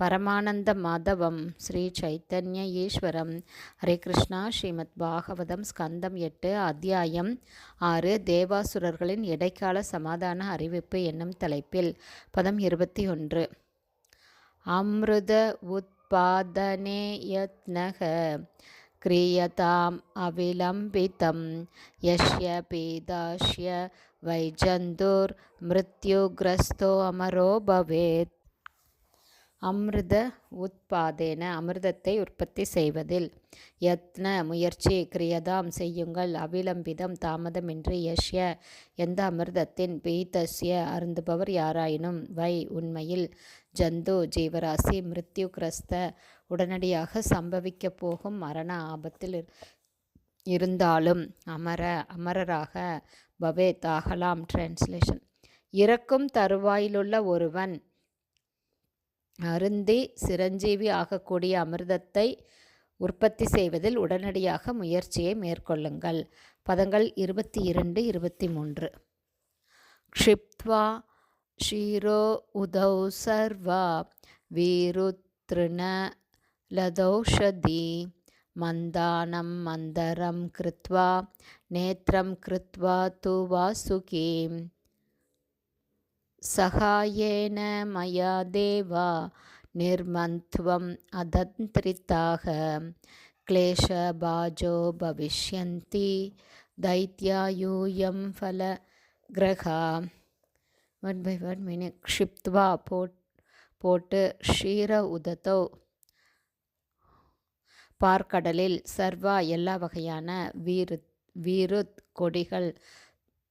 பரமானந்த மாதவம் ஸ்ரீ சைத்தன்ய ஈஸ்வரம் ஹரே கிருஷ்ணா. ஸ்ரீமத் பாகவதம் ஸ்கந்தம் எட்டு அத்தியாயம் ஆறு தேவாசுரர்களின் இடைக்கால சமாதான அறிவிப்பு என்னும் தலைப்பில் பதம் இருபத்தி ஒன்று. அம்ருத உத்பாதனே யத்னக கிரியதாம் அவிலம்பிதம் யஷ்ய பீதாஷ்ய வைஜந்தூர் மிருத்யுகிரஸ்தோ அமரோ பவேத். அமிர்த உத்பாதேன அமிர்தத்தை உற்பத்தி செய்வதில். யத்ன முயற்சி கிரியதாம் செய்யுங்கள். அவிலம்பிதம் தாமதமின்றி யஷ்ய எந்த அமிர்தத்தின் பீதஸ்ய அருந்துபவர் யாராயினும். வை உண்மையில் ஜந்து ஜீவராசி மிருத்யு கிரஸ்த உடனடியாக சம்பவிக்கப் போகும் மரண ஆபத்தில் இருந்தாலும் அமர அமரராக பவே தாகலாம் டிரான்ஸ்லேஷன் இறக்கும் தருவாயிலுள்ள ஒருவன் அருந்தி சிரஞ்சீவி ஆகக்கூடிய அமிர்தத்தை உற்பத்தி செய்வதில் உடனடியாக முயற்சியை மேற்கொள்ளுங்கள். பதங்கள் இருபத்தி இரண்டு இருபத்தி மூன்று. க்ஷிப்த்வா ஷீரோ உதௌ சர்வா வீருத்ருண லதௌஷதி மந்தானம் மந்தரம் கிருத்வா நேத்திரம் கிருத்வா து வாசுகீம் सहायेन मया देवा निर्मन्त्वम् अदन्त्रिताः क्लेशबाजो भविष्यन्ति दैत्यायूयं फलग्रहा one by one meaning க்ஷிப்த்வா boat போட்டு ஷீர உதத்தோ பார்க்கடலில் சர்வா எல்லா வகையான வீருத் வீருத் கொடிகள்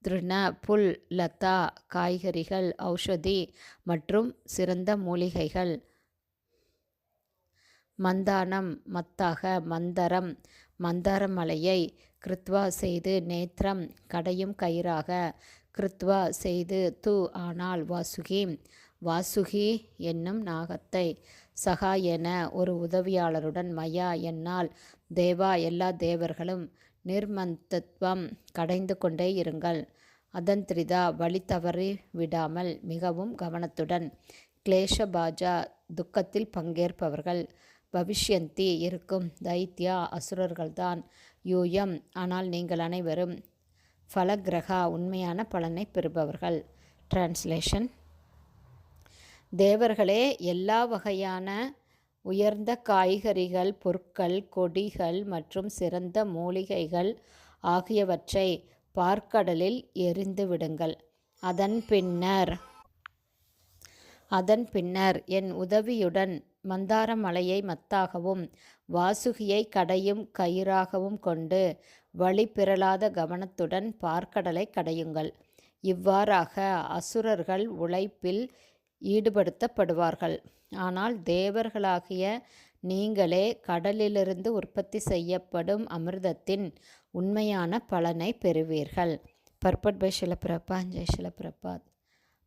திருண புல் லதா காய்கறிகள் ஔஷதி மற்றும் சிறந்த மூலிகைகள். மந்தானம் மத்தாக மந்தரம் மந்தாரமலையை கிருத்வா செய்து நேத்திரம் கடையும் கயிறாக கிருத்வா செய்து தூ ஆனால் வாசுகி வாசுகி என்னும் நாகத்தை சகா என ஒரு உதவியாளருடன் மயா என்னால் தேவா எல்லா தேவர்களும் நிர்மந்தத்துவம் கடைந்து கொண்டே இருங்கள். அதந்திரிதா வழி தவறி விடாமல் மிகவும் கவனத்துடன் கிளேஷபாஜா துக்கத்தில் பங்கேற்பவர்கள் பவிஷ்யந்தி இருக்கும் தைத்யா அசுரர்கள்தான் யூயம். ஆனால் நீங்கள் அனைவரும் ஃபலகிரகா உண்மையான பலனை பெறுபவர்கள். டிரான்ஸ்லேஷன் தேவர்களே எல்லா வகையான உயர்ந்த காய்கறிகள் பொருட்கள் கொடிகள் மற்றும் சிறந்த மூலிகைகள் ஆகியவற்றை பார்க்கடலில் எரிந்து விடுங்கள். அதன் பின்னர் அதன் பின்னர் என் உதவியுடன் மந்தார மலையை மத்தாகவும் வாசுகியை கடையும் கயிறாகவும் கொண்டு வழி கவனத்துடன் பார்க்கடலை கடையுங்கள். இவ்வாறாக அசுரர்கள் உழைப்பில் ஈடுபடுத்தப்படுவார்கள். ஆனால் தேவர்களாகிய நீங்களே கடலிலிருந்து உற்பத்தி செய்யப்படும் அமிர்தத்தின் உண்மையான பலனை பெறுவீர்கள். பர்பட் பை ஷிலப்பிரபா ஜெய் ஷிலப்பிரபாத்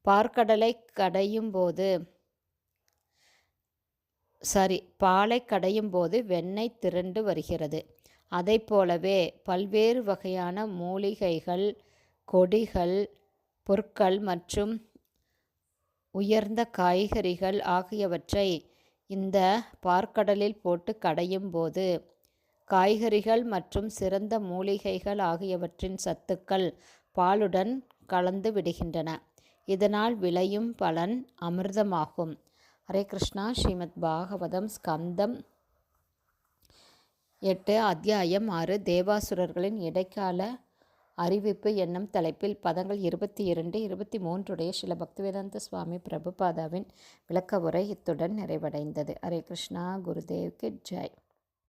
பார்க்கடலை கடையும் போது சாரி பாலை கடையும் போது வெண்ணெய் திரண்டு வருகிறது. அதை போலவே பல்வேறு வகையான மூலிகைகள் கொடிகள் பொருட்கள் மற்றும் உயர்ந்த காய்கறிகள் ஆகியவற்றை இந்த பார்க்கடலில் போட்டு கடையும் போது காய்கறிகள் மற்றும் சிறந்த மூலிகைகள் ஆகியவற்றின் சத்துக்கள் பாலுடன் கலந்து விடுகின்றன. இதனால் விளையும் பலன் அமிர்தமாகும். ஹரே கிருஷ்ணா. ஸ்ரீமத் பாகவதம் ஸ்கந்தம் எட்டு அத்தியாயம் ஆறு தேவாசுரர்களின் இடைக்கால அறிவிப்பு என்னும் தலைப்பில் பதங்கள் இருபத்தி இரண்டு இருபத்தி மூன்றுடைய சில பக்திவேதாந்த சுவாமி பிரபுபாதாவின் விளக்க உரை இத்துடன் நிறைவடைந்தது. ஹரே கிருஷ்ணா குருதேவ்க்கு ஜெய்.